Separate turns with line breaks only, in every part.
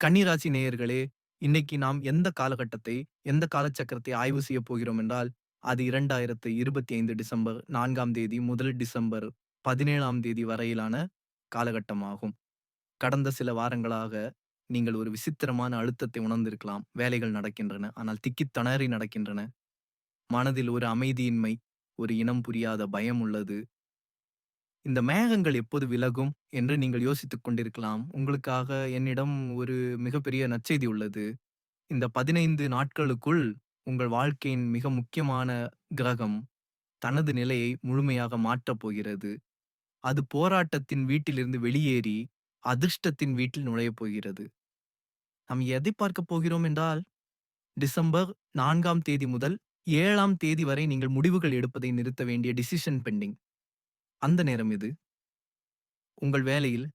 கன்னிராசி நேயர்களே, இன்னைக்கு நாம் எந்த காலகட்டத்தை, எந்த காலச்சக்கரத்தை ஆய்வு செய்யப் போகிறோம் என்றால், அது 2025 டிசம்பர் நான்காம் தேதி முதல் டிசம்பர் 17ஆம் தேதி வரையிலான காலகட்டமாகும். கடந்த சில வாரங்களாக நீங்கள் ஒரு விசித்திரமான அழுத்தத்தை உணர்ந்திருக்கலாம். வேலைகள் நடக்கின்றன. ஆனால் திக்கித் திணறி நடக்கின்றன. மனதில் ஒரு அமைதியின்மை, ஒரு இனம் புரியாத பயம் உள்ளது. இந்த மேகங்கள் எப்போது விலகும் என்று நீங்கள் யோசித்துக் கொண்டிருக்கலாம். உங்களுக்காக என்னிடம் ஒரு மிகப்பெரிய நற்செய்தி உள்ளது. இந்த 15 நாட்களுக்குள் உங்கள் வாழ்க்கையின் மிக முக்கியமான கிரகம் தனது நிலையை முழுமையாக மாற்றப் போகிறது. அது போராட்டத்தின் வீட்டிலிருந்து வெளியேறி, அதிர்ஷ்டத்தின் வீட்டில் நுழையப் போகிறது. நாம் எதை பார்க்கப் போகிறோம் என்றால், டிசம்பர் 4ஆம் தேதி முதல் 7ஆம் தேதி வரை நீங்கள் முடிவுகள் எடுப்பதை நிறுத்த வேண்டிய டிசிஷன் பெண்டிங். அந்த நேரம் இது. உங்கள் வேலையில்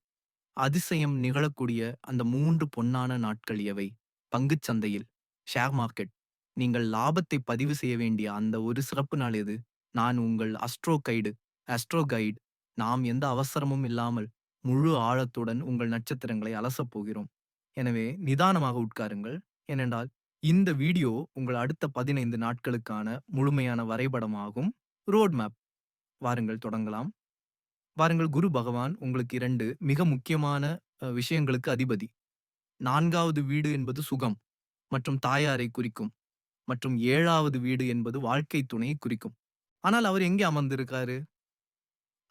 அதிசயம் நிகழக்கூடிய அந்த மூன்று பொன்னான நாட்கள் எவை? பங்குச் சந்தையில், ஷேர் மார்க்கெட், நீங்கள் லாபத்தை பதிவு செய்ய வேண்டிய அந்த ஒரு சிறப்பு நாள் எது? நான் உங்கள் அஸ்ட்ரோ கைடு அஸ்ட்ரோ கைடு நாம் எந்த அவசரமும் இல்லாமல் முழு ஆழத்துடன் உங்கள் நட்சத்திரங்களை அலசப் போகிறோம். எனவே நிதானமாக உட்காருங்கள். ஏனென்றால் இந்த வீடியோ உங்கள் அடுத்த 15 நாட்களுக்கான முழுமையான வரைபடமாகும். Road map. வாருங்கள் தொடங்கலாம். வாருங்கள் குரு பகவான் உங்களுக்கு இரண்டு மிக முக்கியமான விஷயங்களுக்கு அதிபதி. நான்காவது வீடு என்பது சுகம் மற்றும் தாயாரை குறிக்கும். மற்றும் ஏழாவது வீடு என்பது வாழ்க்கை துணையை குறிக்கும். ஆனால் அவர் எங்கே அமர்ந்திருக்காரு?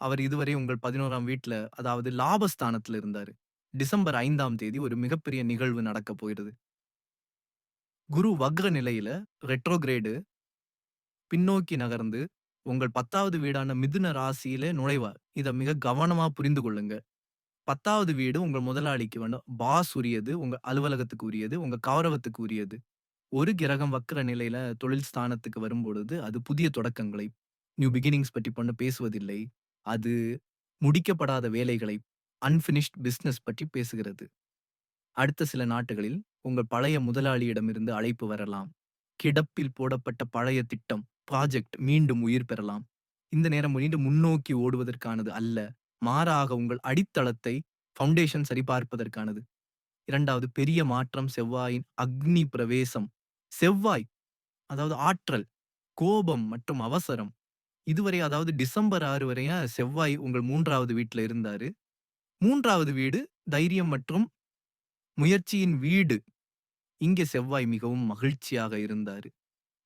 அவர் இதுவரை உங்கள் பதினோராம் வீட்டில் அதாவது லாபஸ்தானத்துல இருந்தாரு. டிசம்பர் ஐந்தாம் தேதி ஒரு மிகப்பெரிய நிகழ்வு நடக்கப் போயிடுது குரு வக்ர நிலையில ரெட்ரோகிரேடு பின்னோக்கி நகர்ந்து உங்கள் 10வது வீடான மிதுன ராசியில நுழைவார். இதை மிக கவனமா புரிந்து கொள்ளுங்க. 10வது வீடு உங்கள் முதலாளிக்கு வேணும். பாஸ் உரியது, உங்க அலுவலகத்துக்கு உரியது, உங்க கௌரவத்துக்கு உரியது. ஒரு கிரகம் வக்கிற நிலையில தொழில் ஸ்தானத்துக்கு வரும்பொழுது, அது புதிய தொடக்கங்களை, நியூ பிகினிங்ஸ் பற்றி பண்ண பேசுவதில்லை. அது முடிக்கப்படாத வேலைகளை, அன்பினிஷ்ட் பிசினஸ் பற்றி பேசுகிறது. அடுத்த சில நாட்டுகளில் உங்கள் பழைய முதலாளியிடமிருந்து அழைப்பு வரலாம். கிடப்பில் போடப்பட்ட பழைய திட்டம், ப்ராஜெக்ட் மீண்டும் உயிர் பெறலாம். இந்த நேரம் மீண்டும் முன்னோக்கி ஓடுவதற்கானது அல்ல. மாறாக உங்கள் அடித்தளத்தை, ஃபவுண்டேஷன் சரிபார்ப்பதற்கானது. இரண்டாவது பெரிய மாற்றம் செவ்வாயின் அக்னி பிரவேசம். செவ்வாய் அதாவது ஆற்றல், கோபம் மற்றும் அவசரம். இதுவரை அதாவது டிசம்பர் ஆறு வரையா செவ்வாய் உங்கள் மூன்றாவது வீட்டில் இருந்தாரு. மூன்றாவது வீடு தைரியம் மற்றும் முயற்சியின் வீடு. இங்கே செவ்வாய் மிகவும் மகிழ்ச்சியாக இருந்தாரு.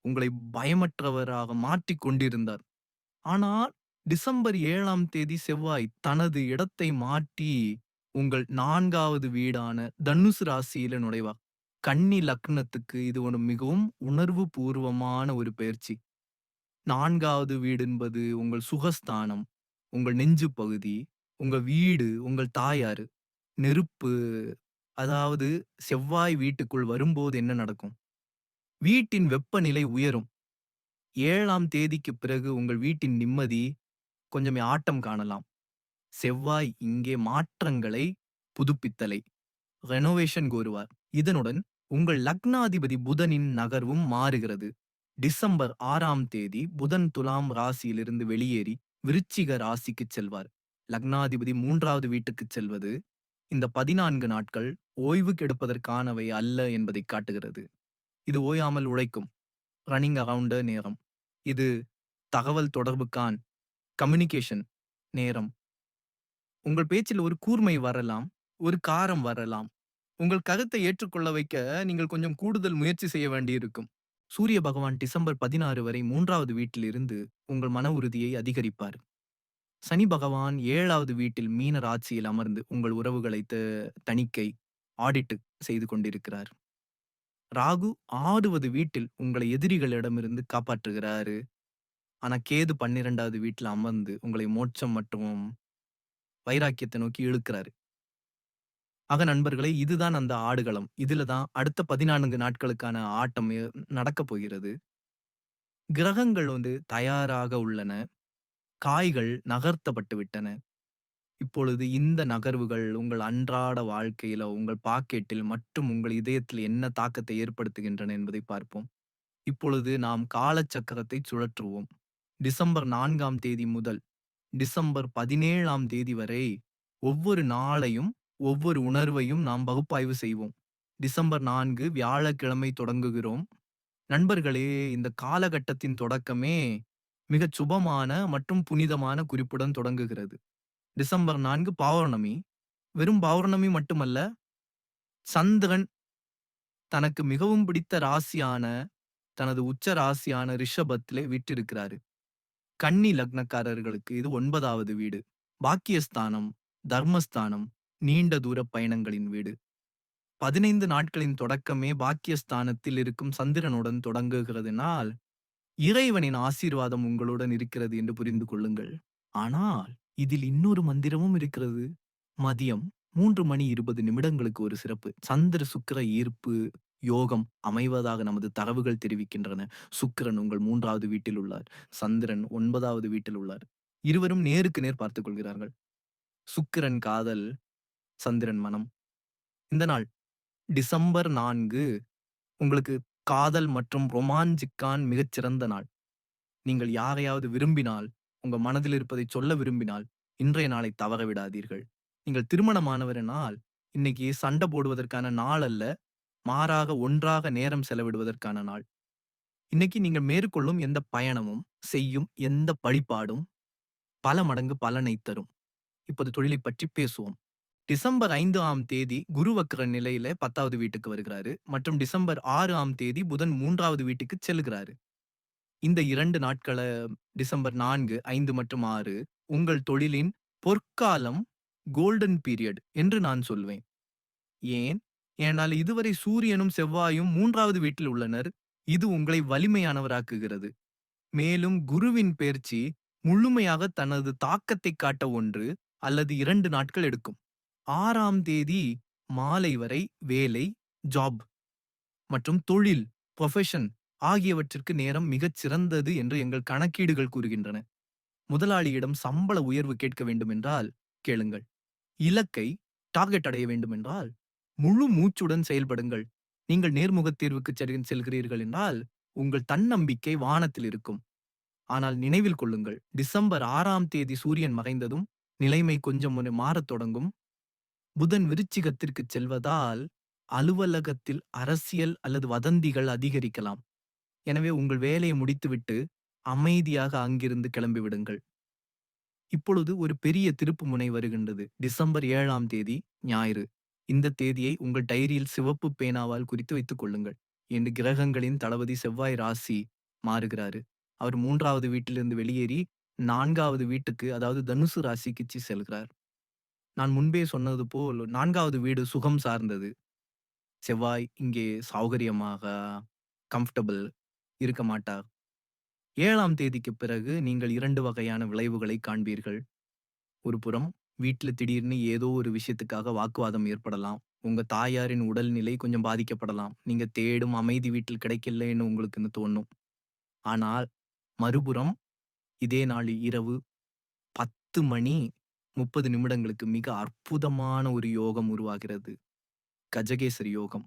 உங்களை பயமற்றவராக மாற்றிக் கொண்டிருந்தார். ஆனால் டிசம்பர் ஏழாம் தேதி செவ்வாய் தனது இடத்தை மாற்றி உங்கள் நான்காவது வீடான தனுசு ராசியில நுழைவார். கன்னி லக்னத்துக்கு இது ஒரு மிகவும் உணர்வு பூர்வமான ஒரு பயிற்சி நான்காவது வீடு என்பது உங்கள் சுகஸ்தானம், உங்கள் நெஞ்சு பகுதி, உங்க வீடு, உங்கள் தாயாரு. நெருப்பு அதாவது செவ்வாய் வீட்டுக்குள் வரும்போது என்ன நடக்கும்? வீட்டின் வெப்பநிலை உயரும். ஏழாம் தேதிக்கு பிறகு உங்கள் வீட்டின் நிம்மதி கொஞ்சமே ஆட்டம் காணலாம். செவ்வாய் இங்கே மாற்றங்களை, புதுப்பித்தலை, ரெனோவேஷன் கோருவார். இதனுடன் உங்கள் லக்னாதிபதி புதனின் நகர்வும் மாறுகிறது. டிசம்பர் ஆறாம் தேதி புதன் துலாம் ராசியிலிருந்து வெளியேறி விருச்சிக ராசிக்குச் செல்வார். லக்னாதிபதி மூன்றாவது வீட்டுக்குச் செல்வது, இந்த 14 நாட்கள் ஓய்வு கெடுப்பதற்கானவை அல்ல என்பதைக் காட்டுகிறது. இது ஓயாமல் உழைக்கும். ரன்னிங் அரவுண்டு நேரம். இது தகவல் தொடர்புக்கான், கம்யூனிகேஷன் நேரம். உங்கள் பேச்சில் ஒரு கூர்மை வரலாம், ஒரு காரம் வரலாம். உங்கள் கருத்தை ஏற்றுக்கொள்ள வைக்க நீங்கள் கொஞ்சம் கூடுதல் முயற்சி செய்ய வேண்டியிருக்கும். சூரிய பகவான் டிசம்பர் 16 வரை மூன்றாவது வீட்டிலிருந்து உங்கள் மன உறுதியை அதிகரிப்பார். சனி பகவான் ஏழாவது வீட்டில் மீன ராசியில் அமர்ந்து உங்கள் உறவுகளை த தணிக்கை, ஆடிட்டு செய்து கொண்டிருக்கிறார். ராகு ஆறுவது வீட்டில் உங்களை எதிரிகளிடமிருந்து காப்பாற்றுகிறாரு. ஆனா கேது பன்னிரெண்டாவது வீட்டுல அமர்ந்து உங்களை மோட்சம் மற்றும் வைராக்கியத்தை நோக்கி இழுக்கிறாரு. ஆக நண்பர்களே இதுதான் அந்த ஆடுகளம். இதுல தான் அடுத்த 14 நாட்களுக்கான ஆட்டம் நடக்கப் போகிறது. கிரகங்கள் வந்து தயாராக உள்ளன. காய்கள் நகர்த்தப்பட்டு விட்டன. இப்பொழுது இந்த நகர்வுகள் உங்கள் அன்றாட வாழ்க்கையில, உங்கள் பாக்கெட்டில் மற்றும் உங்கள் இதயத்தில் என்ன தாக்கத்தை ஏற்படுத்துகின்றன என்பதை பார்ப்போம். இப்பொழுது நாம் காலச்சக்கரத்தை சுழற்றுவோம். டிசம்பர் 4ஆம் தேதி முதல் டிசம்பர் 17ஆம் தேதி வரை ஒவ்வொரு நாளையும், ஒவ்வொரு உணர்வையும் நாம் பகுப்பாய்வு செய்வோம். டிசம்பர் 4 வியாழக்கிழமை தொடங்குகிறோம். நண்பர்களே, இந்த காலகட்டத்தின் தொடக்கமே மிகச் சுபமான மற்றும் புனிதமான குறிப்புடன் தொடங்குகிறது. டிசம்பர் நான்கு பௌர்ணமி. வெறும் பௌர்ணமி மட்டுமல்ல, சந்திரன் தனக்கு மிகவும் பிடித்த ராசியான, தனது உச்ச ராசியான ரிஷபத்திலே விட்டிருக்கிறாரு கன்னி லக்னக்காரர்களுக்கு இது ஒன்பதாவது வீடு. பாக்கியஸ்தானம், தர்மஸ்தானம், நீண்ட தூர பயணங்களின் வீடு. 15 நாட்களின் தொடக்கமே பாக்கியஸ்தானத்தில் இருக்கும் சந்திரனுடன் தொடங்குகிறதுனால், இறைவனின் ஆசீர்வாதம் உங்களுடன் இருக்கிறது என்று புரிந்து கொள்ளுங்கள். ஆனால், இதில் இன்னொரு மந்திரமும் இருக்கிறது. மதியம் மூன்று மணி 20 நிமிடங்களுக்கு ஒரு சிறப்பு. சந்திர சுக்கிர ஈர்ப்பு யோகம் அமைவதாக நமது தரவுகள் தெரிவிக்கின்றன. சுக்கிரன் உங்கள் மூன்றாவது வீட்டில் உள்ளார். சந்திரன் ஒன்பதாவது வீட்டில் உள்ளார். இருவரும் நேருக்கு நேர் பார்த்துக் கொள்கிறார்கள். சுக்கிரன் காதல், சந்திரன் மனம். இந்த நாள் டிசம்பர் நான்கு உங்களுக்கு காதல் மற்றும் ரொமான்டிக்கான மிகச் சிறந்த நாள். நீங்கள் யாரையாவது விரும்பினால், உங்க மனதில் இருப்பதை சொல்ல விரும்பினால், இன்றைய நாளை தவற விடாதீர்கள். நீங்கள் திருமணமானவரெனால், இன்னைக்கு சண்டை போடுவதற்கான நாள் அல்ல. மாறாக ஒன்றாக நேரம் செலவிடுவதற்கான நாள். இன்னைக்கு நீங்கள் மேற்கொள்ளும் எந்த பயணமும், செய்யும் எந்த படிப்பாடும் பல மடங்கு பலனை தரும். இப்போது தொழிலைப் பற்றி பேசுவோம். டிசம்பர் ஐந்து ஆம் தேதி குரு வக்கர நிலையில 10வது வீட்டுக்கு வருகிறாரு மற்றும் டிசம்பர் ஆறு ஆம் தேதி புதன் மூன்றாவது வீட்டுக்கு செல்கிறாரு. இந்த இரண்டு நாட்கள டிசம்பர் 4, 5 மற்றும் ஆறு உங்கள் தொழிலின் பொற்காலம் கோல்டன் பீரியட் என்று நான் சொல்வேன். ஏன்? ஏனால் இதுவரை சூரியனும், செவ்வாயும் மூன்றாவது வீட்டில் உள்ளனர். இது உங்களை வலிமையானவராக்குகிறது. மேலும் குருவின் பயிற்சி முழுமையாக தனது தாக்கத்தைக் காட்ட ஒன்று அல்லது இரண்டு நாட்கள் எடுக்கும். ஆறாம் தேதி மாலை வரை வேலை, ஜாப் மற்றும் தொழில், ப்ரொஃபஷன் ஆகியவற்றிற்கு நேரம் மிகச் சிறந்தது என்று எங்கள் கணக்கீடுகள் கூறுகின்றன. முதலாளியிடம் சம்பள உயர்வு கேட்க வேண்டுமென்றால் கேளுங்கள். இலக்கை டார்கெட் அடைய வேண்டுமென்றால் முழு மூச்சுடன் செயல்படுங்கள். நீங்கள் நேர்முகத் தேர்வுக்கு செல் செல்கிறீர்கள் என்றால், உங்கள் தன்னம்பிக்கை வானத்தில் இருக்கும். ஆனால் நினைவில் கொள்ளுங்கள், டிசம்பர் ஆறாம் தேதி சூரியன் மறைந்ததும் நிலைமை கொஞ்சம் ஒரு மாறத் தொடங்கும். புதன் விருச்சிகத்திற்குச் செல்வதால், அலுவலகத்தில் அரசியல் அல்லது வதந்திகள் அதிகரிக்கலாம். எனவே உங்கள் வேலையை முடித்துவிட்டு அமைதியாக அங்கிருந்து கிளம்பிவிடுங்கள். இப்பொழுது ஒரு பெரிய திருப்பு முனை வருகின்றது. டிசம்பர் ஏழாம் தேதி ஞாயிறு. இந்த தேதியை உங்கள் டைரியில் சிவப்பு பேனாவால் குறித்து வைத்துக் கொள்ளுங்கள். என்று கிரகங்களின் தளபதி செவ்வாய் ராசி மாறுகிறாரு. அவர் மூன்றாவது வீட்டிலிருந்து வெளியேறி நான்காவது வீட்டுக்கு அதாவது தனுசு ராசிக்கு செல்கிறார். நான் முன்பே சொன்னது போல் நான்காவது வீடு சுகம் சார்ந்தது. செவ்வாய் இங்கே சௌகரியமாக கம்ஃபர்டபுள் இருக்க மாட்டார். ஏழாம் தேதிக்கு பிறகு நீங்கள் இரண்டு வகையான விளைவுகளை காண்பீர்கள். ஒரு புறம் வீட்டில் திடீர்னு ஏதோ ஒரு விஷயத்துக்காக வாக்குவாதம் ஏற்படலாம். உங்க தாயாரின் உடல்நிலை கொஞ்சம் பாதிக்கப்படலாம். நீங்க தேடும் அமைதி வீட்டில் கிடைக்கலன்னு உங்களுக்குன்னு தோணும். ஆனால் மறுபுறம் இதே நாள் இரவு 10 மணி 30 நிமிடங்களுக்கு மிக அற்புதமான ஒரு யோகம் உருவாகிறது. கஜகேசரி யோகம்.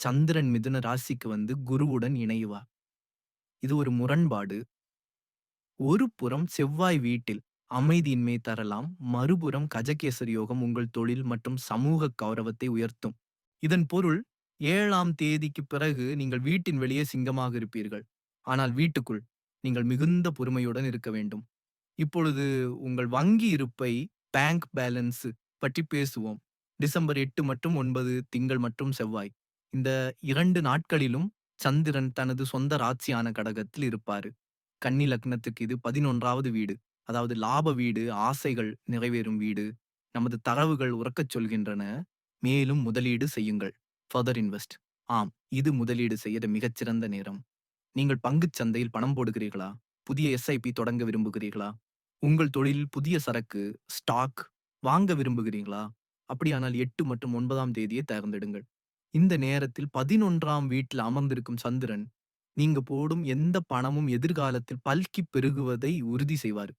சந்திரன் மிதுன ராசிக்கு வந்து குருவுடன் இணைவார். இது ஒரு முரண்பாடு. ஒரு புறம் செவ்வாய் வீட்டில் அமைதியின்மை தரலாம். மறுபுறம் கஜகேசரி யோகம் உங்கள் தொழில் மற்றும் சமூக கௌரவத்தை உயர்த்தும். இதன் பொருள் ஏழாம் தேதிக்கு பிறகு நீங்கள் வீட்டின் வெளியே சிங்கமாக இருப்பீர்கள். ஆனால் வீட்டுக்குள் நீங்கள் மிகுந்த பொறுமையுடன் இருக்க வேண்டும். இப்பொழுது உங்கள் வங்கி இருப்பை பேங்க் பேலன்ஸ் பற்றி பேசுவோம். டிசம்பர் எட்டு மற்றும் ஒன்பது திங்கள் மற்றும் செவ்வாய். இந்த இரண்டு நாட்களிலும் சந்திரன் தனது சொந்த ராசியான கடகத்தில் இருப்பாரு. கன்னி லக்னத்துக்கு இது 11வது வீடு. அதாவது லாப வீடு, ஆசைகள் நிறைவேறும் வீடு. நமது தரவுகள் உறக்கச் சொல்கின்றன. மேலும் முதலீடு செய்யுங்கள். Further invest. ஆம், இது முதலீடு செய்ய மிகச்சிறந்த நேரம். நீங்கள் பங்குச் சந்தையில் பணம் போடுகிறீர்களா? புதிய எஸ்ஐபி தொடங்க விரும்புகிறீர்களா? உங்கள் தொழிலில் புதிய சரக்கு, ஸ்டாக் வாங்க விரும்புகிறீர்களா? அப்படியானால் எட்டு மற்றும் ஒன்பதாம் தேதியை தேர்ந்தெடுங்கள். இந்த நேரத்தில் 11ஆம் வீட்டில் அமர்ந்திருக்கும் சந்திரன், நீங்க போடும் எந்த பணமும் எதிர்காலத்தில் பல்கிப் பெருகுவதை உறுதி செய்வார்.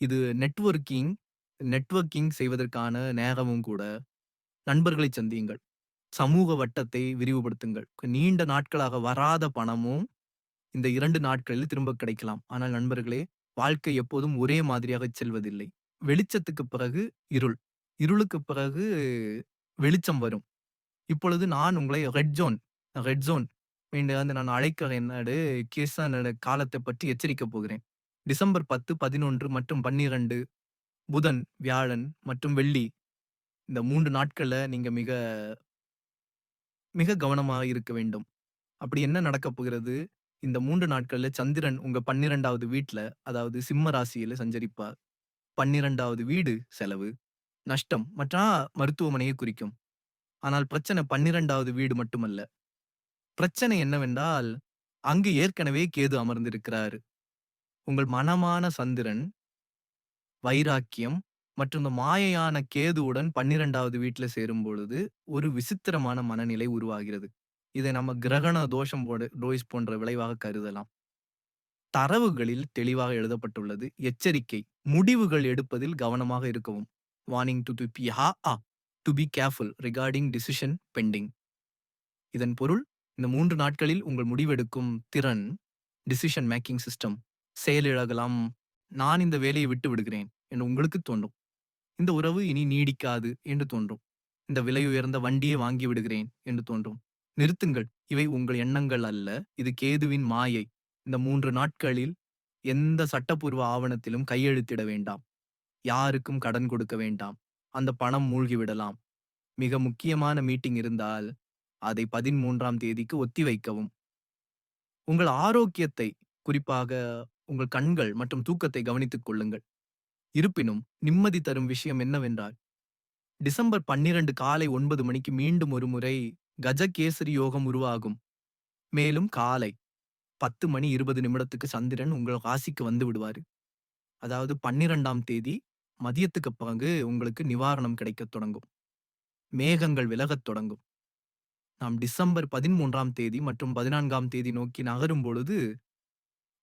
இது நெட்வொர்க்கிங் நெட்வொர்க்கிங் செய்வதற்கான நேரமும் கூட. நண்பர்களைச் சந்தியுங்கள். சமூக வட்டத்தை விரிவுபடுத்துங்கள். நீண்ட நாட்களாக வராத பணமும் இந்த இரண்டு நாட்களில் திரும்ப கிடைக்கலாம். ஆனால் நண்பர்களே, வாழ்க்கை எப்போதும் ஒரே மாதிரியாகச் செல்வதில்லை. வெளிச்சத்துக்குப் பிறகு இருள். இருளுக்குப் பிறகு வெளிச்சம் வரும். இப்பொழுது நான் உங்களை ரெட் ஜோன் ரெட் ஜோன் வந்து நான் அழைக்க என்னடு கேசான காலத்தை பற்றி எச்சரிக்கப் போகிறேன். டிசம்பர் 10, 11 மற்றும் 12 புதன், வியாழன் மற்றும் வெள்ளி இந்த 3 நாட்கள்ல நீங்க மிக மிக கவனமா இருக்க வேண்டும். அப்படி என்ன நடக்கப் போகிறது? இந்த மூன்று நாட்கள்ல சந்திரன் உங்க 12வது வீட்ல, அதாவது சிம்ம ராசியில் சஞ்சரிப்பார். 12வது வீடு செலவு, நஷ்டம் மற்றா மருத்துவமனையை குறிக்கும். ஆனால் பிரச்சனை 12வது வீடு மட்டுமல்ல. பிரச்சனை என்னவென்றால், அங்கு ஏற்கனவே கேது அமர்ந்திருக்கிறார். உங்கள் மனமான சந்திரன், வைராக்கியம் மற்றும் இந்த மாயையான கேதுவுடன் பன்னிரெண்டாவது வீட்டில் சேரும் பொழுது, ஒரு விசித்திரமான மனநிலை உருவாகிறது. இதை நம்ம கிரகண தோஷம் போட டோய்ஸ் போன்ற விளைவாக கருதலாம். தரவுகளில் தெளிவாக எழுதப்பட்டுள்ளது. எச்சரிக்கை. முடிவுகள் எடுப்பதில் கவனமாக இருக்கவும். Warning to be ah to be careful regarding decision pending. இதன் பொருள், இந்த மூன்று நாட்களில் உங்கள் முடிவெடுக்கும் திறன், டிசிஷன் மேக்கிங் சிஸ்டம் செயலிழகலாம். நான் இந்த வேலையை விட்டு விடுகிறேன் என்று உங்களுக்கு தோன்றும். இந்த உறவு இனி நீடிக்காது என்று தோன்றும். இந்த விலையுயர்ந்த வண்டியை வாங்கி விடுகிறேன் என்று தோன்றும். நிறுத்துங்கள். இவை உங்கள் எண்ணங்கள் அல்ல. இது கேதுவின் மாயை. இந்த மூன்று நாட்களில் எந்த சட்டப்பூர்வ ஆவணத்திலும் கையெழுத்திட வேண்டாம். யாருக்கும் கடன் கொடுக்க வேண்டாம். அந்த பணம் மூழ்கிவிடலாம். மிக முக்கியமான மீட்டிங் இருந்தால், அதை 13ஆம் தேதிக்கு ஒத்திவைக்கவும். உங்கள் ஆரோக்கியத்தை, குறிப்பாக உங்கள் கண்கள் மற்றும் தூக்கத்தை கவனித்துக் கொள்ளுங்கள். இருப்பினும், நிம்மதி தரும் விஷயம் என்னவென்றால், டிசம்பர் 12 காலை ஒன்பது மணிக்கு மீண்டும் ஒருமுறை கஜகேசரி யோகம் உருவாகும். மேலும் காலை 10 மணி 20 நிமிடத்துக்கு சந்திரன் உங்கள் ராசிக்கு வந்து விடுவார் அதாவது 12ஆம் தேதி மதியத்துக்கு பிறகு உங்களுக்கு நிவாரணம் கிடைக்கத் தொடங்கும். மேகங்கள் விலகத் தொடங்கும். நாம் டிசம்பர் 13ஆம் தேதி மற்றும் 14ஆம் தேதி நோக்கி நகரும் பொழுது,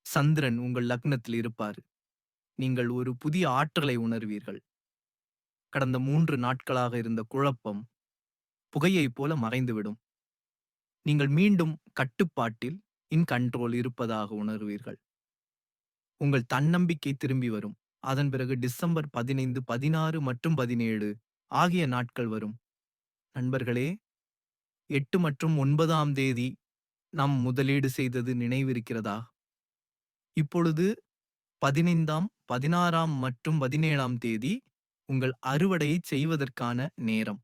சந்திரன் உங்கள் லக்னத்தில் இருப்பார். நீங்கள் ஒரு புதிய ஆற்றலை உணர்வீர்கள். கடந்த 3 நாட்களாக இருந்த குழப்பம், புகையைப் போல மறைந்துவிடும். நீங்கள் மீண்டும் கட்டுப்பாட்டில், இன் கண்ட்ரோல் இருப்பதாக உணர்வீர்கள். உங்கள் தன்னம்பிக்கை திரும்பி வரும். அதன் பிறகு டிசம்பர் 15, 16 மற்றும் 17 ஆகிய நாட்கள் வரும். நண்பர்களே, எட்டு மற்றும் ஒன்பதாம் தேதி நாம் முதலீடு செய்தது நினைவிருக்கிறதா? இப்பொழுது 15ஆம், 16ஆம் மற்றும் 17ஆம் தேதி உங்கள் அறுவடையைச் செய்வதற்கான நேரம்.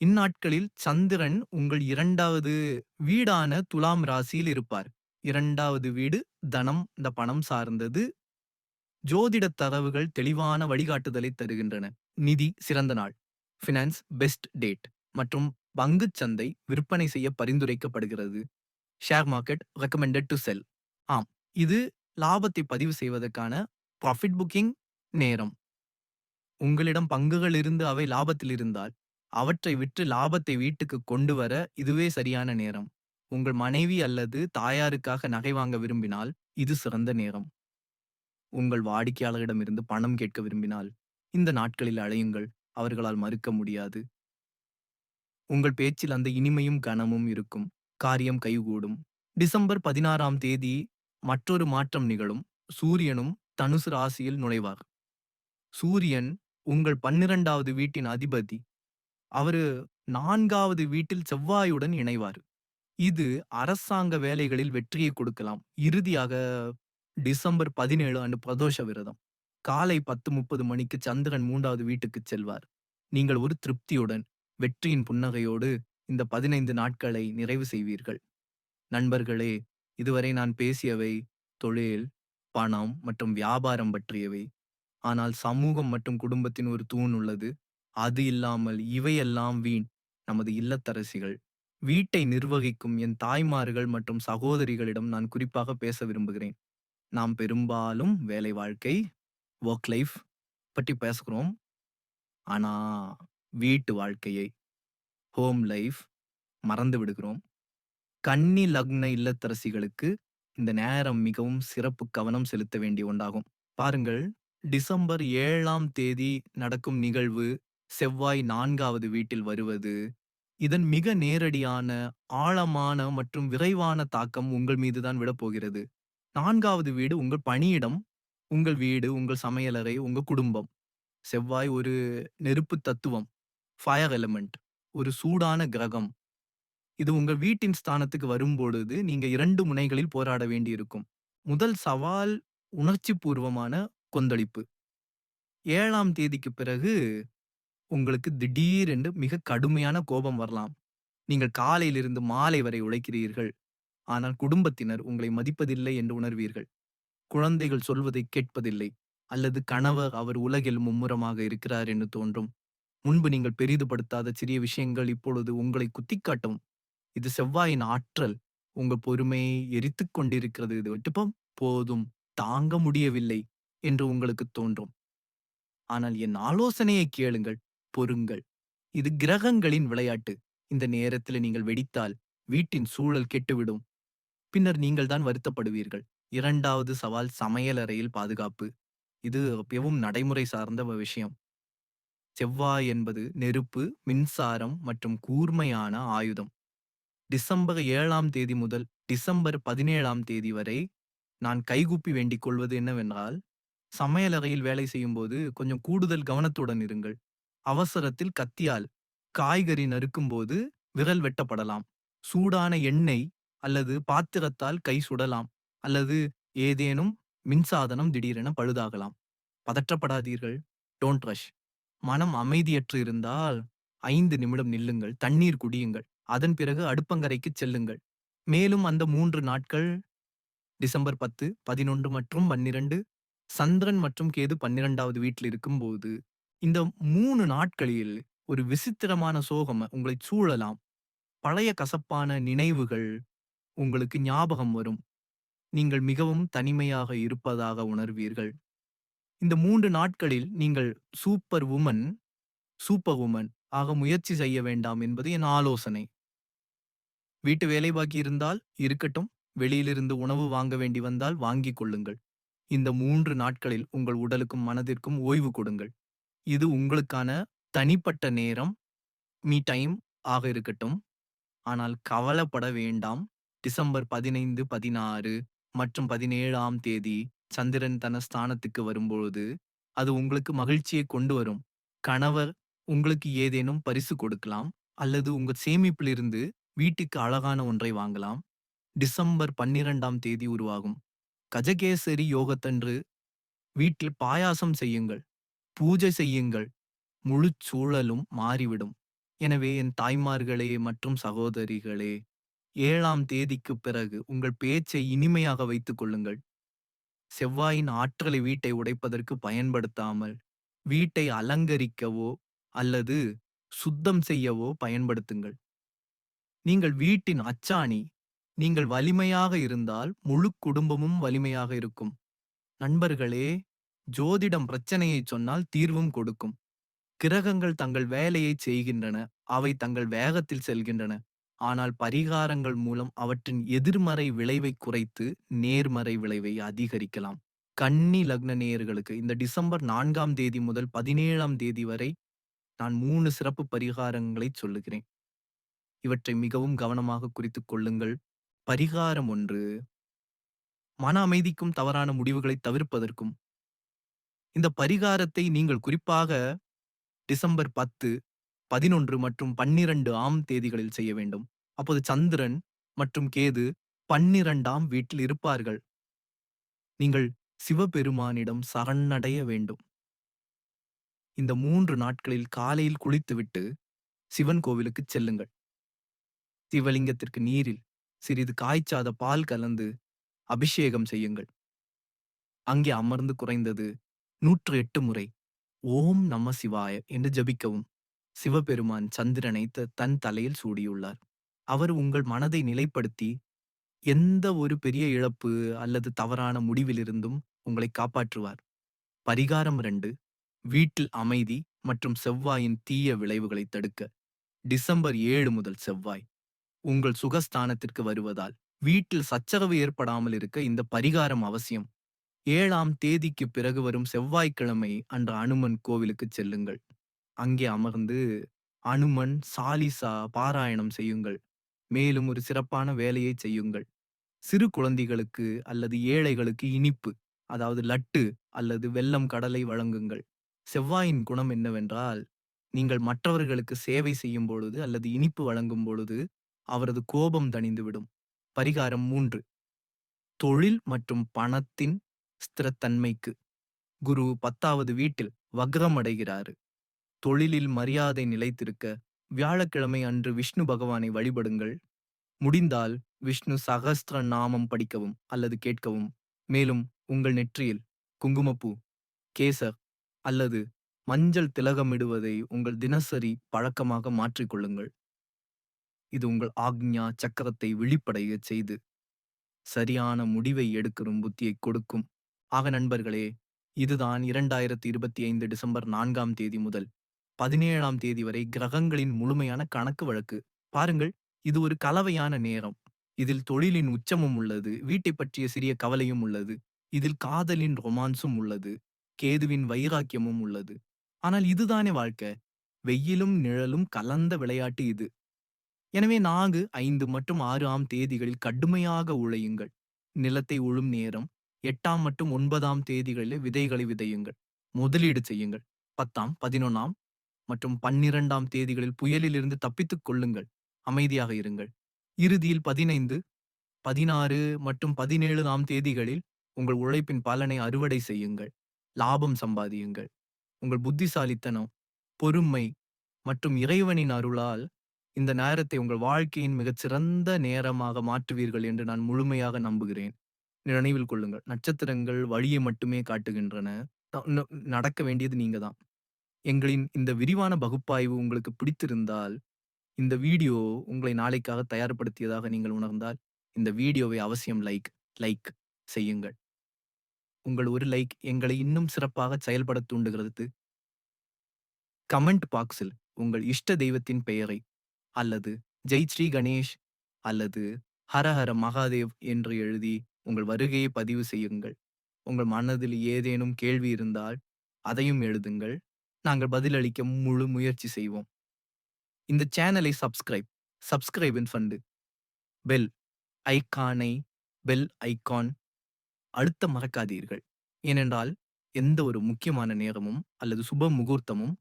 இந்நாட்களில் சந்திரன் உங்கள் இரண்டாவது வீடான துலாம் ராசியில் இருப்பார். இரண்டாவது வீடு தனம், இந்த பணம் சார்ந்தது. ஜோதிட தரவுகள் தெளிவான வழிகாட்டுதலை தருகின்றன. நிதி சிறந்த நாள். ஃபினான்ஸ் பெஸ்ட் டேட் மற்றும் பங்குச் சந்தை விற்பனை செய்ய பரிந்துரைக்கப்படுகிறது. Share market recommended to sell. ஆம், இது லாபத்தை பதிவு செய்வதற்கான ப்ராஃபிட் புக்கிங் நேரம். உங்களிடம் பங்குகள் இருந்து அவை லாபத்தில் இருந்தால், அவற்றை விற்று லாபத்தை வீட்டுக்கு கொண்டு வர இதுவே சரியான நேரம். உங்கள் மனைவி அல்லது தாயாருக்காக நகை வாங்க விரும்பினால், இது சிறந்த நேரம். உங்கள் வாடிக்கையாளரிடமிருந்து பணம் கேட்க விரும்பினால், இந்த நாட்களில் அழையுங்கள். அவர்களால் மறுக்க முடியாது. உங்கள் பேச்சில் அந்த இனிமையும் கனமும் இருக்கும். காரியம் கைகூடும். டிசம்பர் 16ஆம் தேதி மற்றொரு மாற்றம் நிகழும். சூரியனும் தனுசு ராசியில் நுழைவார். சூரியன் உங்கள் 12வது வீட்டின் அதிபதி. அவரு நான்காவது வீட்டில் செவ்வாயுடன் இணைவார். இது அரசாங்க வேலைகளில் வெற்றியை கொடுக்கலாம். இறுதியாக டிசம்பர் 17 அன்று பிரதோஷ விரதம். காலை 10:30 மணிக்கு சந்திரன் மூன்றாவது வீட்டுக்குச் செல்வார். நீங்கள் ஒரு திருப்தியுடன், வெற்றியின் புன்னகையோடு இந்த 15 நாட்களை நிறைவு செய்வீர்கள். நண்பர்களே, இதுவரை நான் பேசியவை தொழில், பணம் மற்றும் வியாபாரம் பற்றியவை. ஆனால் சமூகம் மற்றும் குடும்பத்தின் ஒரு தூண் உள்ளது. அது இல்லாமல் இவையெல்லாம் வீண். நமது இல்லத்தரசிகள், வீட்டை நிர்வகிக்கும் என் தாய்மார்கள் மற்றும் சகோதரிகளிடம் நான் குறிப்பாக பேச விரும்புகிறேன். நாம் பெரும்பாலும் வேலை வாழ்க்கை, ஒர்க் லைஃப் பற்றி பேசுகிறோம். ஆனா, வீட்டு வாழ்க்கையை, ஹோம் லைஃப் மறந்து விடுகிறோம். கன்னி லக்ன இல்லத்தரசிகளுக்கு இந்த நேரம் மிகவும் சிறப்பு கவனம் செலுத்த வேண்டிய ஒன்றாகும். பாருங்கள், டிசம்பர் ஏழாம் தேதி நடக்கும் நிகழ்வு, செவ்வாய் நான்காவது வீட்டில் வருவது, இதன் மிக நேரடியான, ஆழமான மற்றும் விரைவான தாக்கம் உங்கள் மீது தான் நான்காவது வீடு உங்கள் பணியிடம், உங்கள் வீடு, உங்கள் சமையலறை, உங்க குடும்பம். செவ்வாய் ஒரு நெருப்பு தத்துவம். Fire element. ஒரு சூடான கிரகம். இது உங்கள் வீட்டின் ஸ்தானத்துக்கு வரும்பொழுது, நீங்க இரண்டு முனைகளில் போராட வேண்டியிருக்கும். முதல் சவால் உணர்ச்சிபூர்வமான கொந்தளிப்பு. ஏழாம் தேதிக்கு பிறகு உங்களுக்கு திடீரென்று மிக கடுமையான கோபம் வரலாம். நீங்கள் காலையிலிருந்து மாலை வரை உழைக்கிறீர்கள். ஆனால் குடும்பத்தினர் உங்களை மதிப்பதில்லை என்று உணர்வீர்கள். குழந்தைகள் சொல்வதை கேட்பதில்லை. அல்லது கணவர் அவர் உலகில் மும்முரமாக இருக்கிறார் என்று தோன்றும். முன்பு நீங்கள் பெரிதுபடுத்தாத சிறிய விஷயங்கள் இப்பொழுது உங்களை குத்திக்காட்டும். இது செவ்வாயின் ஆற்றல். உங்கள் பொறுமையை எரித்துக் கொண்டிருக்கிறது. இது விட்டுப்போம் போதும் தாங்க முடியவில்லை என்று உங்களுக்கு தோன்றும். ஆனால் என் ஆலோசனையை கேளுங்கள், பொறுங்கள். இது கிரகங்களின் விளையாட்டு. இந்த நேரத்தில் நீங்கள் வெடித்தால் வீட்டின் சூழல் கெட்டுவிடும். பின்னர் நீங்கள் தான் வருத்தப்படுவீர்கள். இரண்டாவது சவால் சமையலறையில் பாதுகாப்பு. இது மிகவும் நடைமுறை சார்ந்த விஷயம். செவ்வாய் என்பது நெருப்பு, மின்சாரம் மற்றும் கூர்மையான ஆயுதம். டிசம்பர் ஏழாம் தேதி முதல் டிசம்பர் 17ஆம் தேதி வரை நான் கைகூப்பி வேண்டிக் கொள்வது என்னவென்றால், சமையலறையில் வேலை செய்யும்போது கொஞ்சம் கூடுதல் கவனத்துடன் இருங்கள். அவசரத்தில் கத்தியால் காய்கறி நறுக்கும்போது விரல் வெட்டப்படலாம். சூடான எண்ணெய் அல்லது பாத்திரத்தால் கை சுடலாம். அல்லது ஏதேனும் மின்சாதனம் திடீரென பழுதாகலாம். பதற்றப்படாதீர்கள். Don't rush. மனம் அமைதியற்று இருந்தால் ஐந்து நிமிடம் நில்லுங்கள். தண்ணீர் குடியுங்கள். அதன் பிறகு அடுப்பங்கரைக்குச் செல்லுங்கள். மேலும் அந்த மூன்று நாட்கள் டிசம்பர் 10, 11 மற்றும் 12 சந்திரன் மற்றும் கேது 12வது வீட்டில் இருக்கும்போது, இந்த மூணு நாட்களில் ஒரு விசித்திரமான சோகம் உங்களைச் சூழலாம். பழைய கசப்பான நினைவுகள் உங்களுக்கு ஞாபகம் வரும். நீங்கள் மிகவும் தனிமையாக இருப்பதாக உணர்வீர்கள். இந்த மூன்று நாட்களில் நீங்கள் சூப்பர் உமன் சூப்பர் உமன் ஆக முயற்சி செய்ய வேண்டாம் என்பது என் ஆலோசனை. வீட்டு வேலை பாக்கி இருந்தால் இருக்கட்டும். வெளியிலிருந்து உணவு வாங்க வேண்டி வந்தால் வாங்கிக் கொள்ளுங்கள். இந்த மூன்று நாட்களில் உங்கள் உடலுக்கும் மனதிற்கும் ஓய்வு கொடுங்கள். இது உங்களுக்கான தனிப்பட்ட நேரம், மீ டைம் ஆக இருக்கட்டும். ஆனால் கவலைப்பட வேண்டாம். டிசம்பர் 15, 16 மற்றும் 17ஆம் தேதி சந்திரன் தன ஸ்தானத்துக்கு வரும்பொழுது, அது உங்களுக்கு மகிழ்ச்சியை கொண்டு வரும். கணவர் உங்களுக்கு ஏதேனும் பரிசு கொடுக்கலாம். அல்லது உங்கள் சேமிப்பிலிருந்து வீட்டுக்கு அழகான ஒன்றை வாங்கலாம். டிசம்பர் 12ஆம் தேதி உருவாகும். கஜகேசரி யோகத்தன்று வீட்டில் பாயாசம் செய்யுங்கள். பூஜை செய்யுங்கள். முழுச் சூழலும் மாறிவிடும். எனவே என் தாய்மார்களே மற்றும் சகோதரிகளே, ஏழாம் தேதிக்குப் பிறகு உங்கள் பேச்சை இனிமையாக வைத்துக் கொள்ளுங்கள். செவ்வாயின் ஆற்றலை வீட்டை உடைப்பதற்கு பயன்படுத்தாமல், வீட்டை அலங்கரிக்கவோ அல்லது சுத்தம் செய்யவோ பயன்படுத்துங்கள். நீங்கள் வீட்டின் அச்சாணி. நீங்கள் வலிமையாக இருந்தால் முழுக் குடும்பமும் வலிமையாக இருக்கும். நண்பர்களே, ஜோதிடம் பிரச்சனையைச் சொன்னால் தீர்வும் கொடுக்கும். கிரகங்கள் தங்கள் வேலையைச் செய்கின்றன. அவை தங்கள் வேகத்தில் செல்கின்றன. ஆனால் பரிகாரங்கள் மூலம் அவற்றின் எதிர்மறை விளைவைக் குறைத்து நேர்மறை விளைவை அதிகரிக்கலாம். கன்னி லக்ன நேயர்களுக்கு இந்த டிசம்பர் நான்காம் தேதி முதல் 17ஆம் தேதி வரை நான் மூணு சிறப்பு பரிகாரங்களைச் சொல்லுகிறேன். இவற்றை மிகவும் கவனமாக குறித்துக் கொள்ளுங்கள். பரிகாரம் ஒன்று மன அமைதிக்கும் தவறான முடிவுகளைத் தவிர்ப்பதற்கும். இந்த பரிகாரத்தை நீங்கள் குறிப்பாக டிசம்பர் 10, 11 மற்றும் 12 ஆம் தேதிகளில் செய்ய வேண்டும். அப்போது சந்திரன் மற்றும் கேது 12ஆம் வீட்டில் இருப்பார்கள். நீங்கள் சிவபெருமானிடம் சரணடைய வேண்டும். இந்த மூன்று நாட்களில் காலையில் குளித்துவிட்டு சிவன் கோவிலுக்குச் செல்லுங்கள். சிவலிங்கத்திற்கு நீரில் சிறிது காய்ச்சாத பால் கலந்து அபிஷேகம் செய்யுங்கள். அங்கே அமர்ந்து குறைந்தது 108 முறை ஓம் நம சிவாய என்று ஜபிக்கவும் சிவபெருமான் சந்திரனை த தன் தலையில் சூடியுள்ளார். அவர் உங்கள் மனதை நிலைப்படுத்தி, எந்த ஒரு பெரிய இழப்பு அல்லது தவறான முடிவிலிருந்தும் உங்களை காப்பாற்றுவார். பரிகாரம் ரெண்டு வீட்டில் அமைதி மற்றும் செவ்வாயின் தீய விளைவுகளைத் தடுக்க. டிசம்பர் ஏழு முதல் செவ்வாய் உங்கள் சுகஸ்தானத்திற்கு வருவதால் வீட்டில் சச்சரவு ஏற்படாமல் இருக்க இந்த பரிகாரம் அவசியம். ஏழாம் தேதிக்குப் பிறகு வரும் செவ்வாய்க்கிழமை அன்று அனுமன் கோவிலுக்குச் செல்லுங்கள். அங்கே அமர்ந்து அனுமன் சாலிசா பாராயணம் செய்யுங்கள். மேலும் ஒரு சிறப்பான வேலையைச் செய்யுங்கள். சிறு குழந்தைகளுக்கு அல்லது ஏழைகளுக்கு இனிப்பு, அதாவது லட்டு அல்லது வெல்லம் கடலை வழங்குங்கள். செவ்வாயின் குணம் என்னவென்றால், நீங்கள் மற்றவர்களுக்கு சேவை செய்யும் பொழுது அல்லது இனிப்பு வழங்கும் பொழுது, அவரது கோபம் தணிந்துவிடும் பரிகாரம் மூன்று தொழில் மற்றும் பணத்தின் ஸ்திரத்தன்மைக்கு குரு பத்தாவது வீட்டில் வக்ரம் அடைகிறாரு தொழிலில் மரியாதை நிலைத்திருக்க வியாழக்கிழமை அன்று விஷ்ணு பகவானை வழிபடுங்கள். முடிந்தால் விஷ்ணு சகஸ்திர நாமம் படிக்கவும் அல்லது கேட்கவும். மேலும் உங்கள் நெற்றியில் குங்குமப்பூ கேசர் அல்லது மஞ்சள் திலகமிடுவதை உங்கள் தினசரி பழக்கமாக மாற்றிக்கொள்ளுங்கள். இது உங்கள் ஆக்ஞா சக்கரத்தை விழிப்படைய செய்து சரியான முடிவை எடுக்கும் புத்தியை கொடுக்கும். ஆக நண்பர்களே இதுதான் இரண்டாயிரத்தி இருபத்தி ஐந்து டிசம்பர் நான்காம் தேதி முதல் பதினேழாம் தேதி வரை கிரகங்களின் முழுமையான கணக்கு வழக்கு. பாருங்கள் இது ஒரு கலவையான நேரம். இதில் தொழிலின் உச்சமும் உள்ளது வீட்டை பற்றிய சிறிய கவலையும் உள்ளது இதில் காதலின் ரொமான்ஸும் உள்ளது கேதுவின் வைராக்கியமும் உள்ளது. ஆனால் இதுதானே வாழ்க்கை? வெயிலும் நிழலும் கலந்த விளையாட்டு இது. எனவே நான்கு ஐந்து மற்றும் ஆறு ஆம் தேதிகளில் கடுமையாக உழையுங்கள். நிலத்தை உழும் நேரம் எட்டாம் மற்றும் ஒன்பதாம் தேதிகளில் விதைகளை விதையுங்கள். முதலீடு செய்யுங்கள். பத்தாம் பதினொன்னாம் மற்றும் பன்னிரண்டாம் தேதிகளில் புயலிலிருந்து தப்பித்துக் கொள்ளுங்கள். அமைதியாக இருங்கள். இறுதியில் பதினைந்து பதினாறு மற்றும் பதினேழு ஆம் தேதிகளில் உங்கள் உழைப்பின் பலனை அறுவடை செய்யுங்கள். லாபம் சம்பாதியுங்கள். உங்கள் புத்திசாலித்தனம் பொறுமை மற்றும் இறைவனின் அருளால் இந்த நேரத்தை உங்கள் வாழ்க்கையின் மிகச்சிறந்த நேரமாக மாற்றுவீர்கள் என்று நான் முழுமையாக நம்புகிறேன். நினைவில் கொள்ளுங்கள். நட்சத்திரங்கள் வழியை மட்டுமே காட்டுகின்றன. நடக்க வேண்டியது நீங்க தான் எங்களின் இந்த விரிவான பகுப்பாய்வு உங்களுக்கு பிடித்திருந்தால் இந்த வீடியோ உங்களை நாளைக்காக தயார்படுத்தியதாக நீங்கள் உணர்ந்தால் இந்த வீடியோவை அவசியம் லைக் லைக் செய்யுங்கள். உங்கள் ஒரு லைக் எங்களை இன்னும் சிறப்பாக செயல்பட தூண்டுகிறது. கமெண்ட் பாக்ஸில் உங்கள் இஷ்ட தெய்வத்தின் பெயரை அல்லது ஜெய் ஸ்ரீ கணேஷ் அல்லது ஹர ஹர மகாதேவ் என்று எழுதி உங்கள் வருகையை பதிவு செய்யுங்கள். உங்கள் மனதில் ஏதேனும் கேள்வி இருந்தால் அதையும் எழுதுங்கள். நாங்கள் பதிலளிக்க முழு முயற்சி செய்வோம். இந்த சேனலை சப்ஸ்கிரைப் சப்ஸ்கிரைபின் ஃபண்டு. பெல் ஐகானை பெல் ஐகான் அழுத்த மறக்காதீர்கள். ஏனென்றால் எந்த ஒரு முக்கியமான நேரமும் அல்லது சுப முகூர்த்தமும்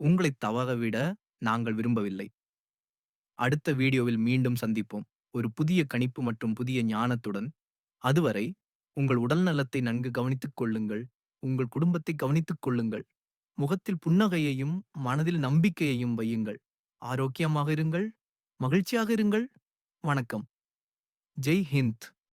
உங்களை தவறவிட நாங்கள் விரும்பவில்லை. அடுத்த வீடியோவில் மீண்டும் சந்திப்போம். ஒரு புதிய கணிப்பு மற்றும் புதிய ஞானத்துடன். அதுவரை உங்கள் உடல் நலத்தை நன்கு கவனித்துக் கொள்ளுங்கள். உங்கள் குடும்பத்தை கவனித்துக் கொள்ளுங்கள். முகத்தில் புன்னகையையும் மனதில் நம்பிக்கையையும் வையுங்கள். ஆரோக்கியமாக இருங்கள். மகிழ்ச்சியாக இருங்கள். வணக்கம். ஜெய் ஹிந்த்.